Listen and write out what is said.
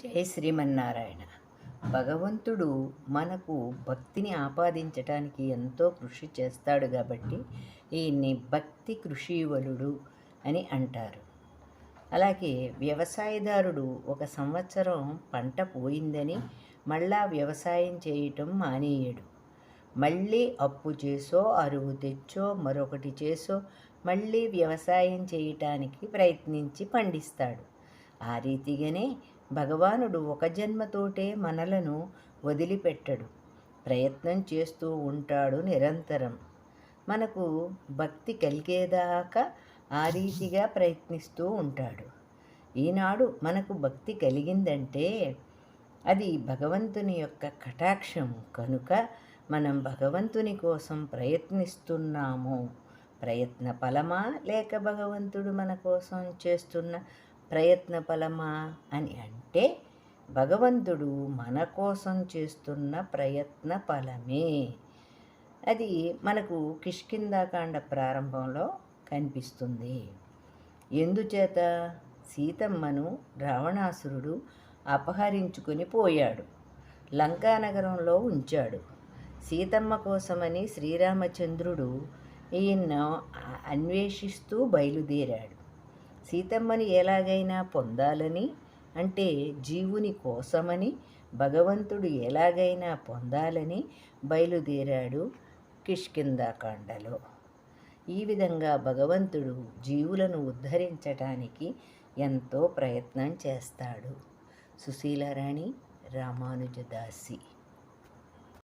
జై శ్రీమన్నారాయణ. భగవంతుడు మనకు భక్తిని ఆపాదించటానికి ఎంతో కృషి చేస్తాడు కాబట్టి ఈయన్ని భక్తి కృషీవలుడు అని అంటారు. అలాగే వ్యవసాయదారుడు ఒక సంవత్సరం పంట పోయిందని మళ్ళా వ్యవసాయం చేయటం మానేయడు. మళ్ళీ అప్పు చేసో అరువు తెచ్చో మరొకటి చేసో మళ్ళీ వ్యవసాయం చేయటానికి ప్రయత్నించి పండిస్తాడు. ఆ రీతిగానే భగవానుడు ఒక జన్మతోటే మనలను వదిలిపెట్టడు. ప్రయత్నం చేస్తూ ఉంటాడు నిరంతరం. మనకు భక్తి కలిగేదాకా ఆ రీతిగా ప్రయత్నిస్తూ ఉంటాడు. ఈనాడు మనకు భక్తి కలిగిందంటే అది భగవంతుని యొక్క కటాక్షం. కనుక మనం భగవంతుని కోసం ప్రయత్నిస్తున్నాము. ప్రయత్న ఫలమా లేక భగవంతుడు మన కోసం చేస్తున్న ప్రయత్న ఫలమా అని అంటే భగవంతుడు మన కోసం చేస్తున్న ప్రయత్న ఫలమే అది మనకు కిష్కిందాకాండ ప్రారంభంలో కనిపిస్తుంది. ఎందుచేత? సీతమ్మను రావణాసురుడు అపహరించుకొని పోయాడు. లంకానగరంలో ఉంచాడు. సీతమ్మ కోసమని శ్రీరామచంద్రుడు ఈయన అన్వేషిస్తూ బయలుదేరాడు. సీతమ్మని ఎలాగైనా పొందాలని అంటే జీవుని కోసమని భగవంతుడు ఎలాగైనా పొందాలని బయలుదేరాడు కిష్కిందాకాండలో ఈ విధంగా భగవంతుడు జీవులను ఉద్ధరించటానికి ఎంతో ప్రయత్నం చేస్తాడు. సుశీలారాణి రామానుజదాసి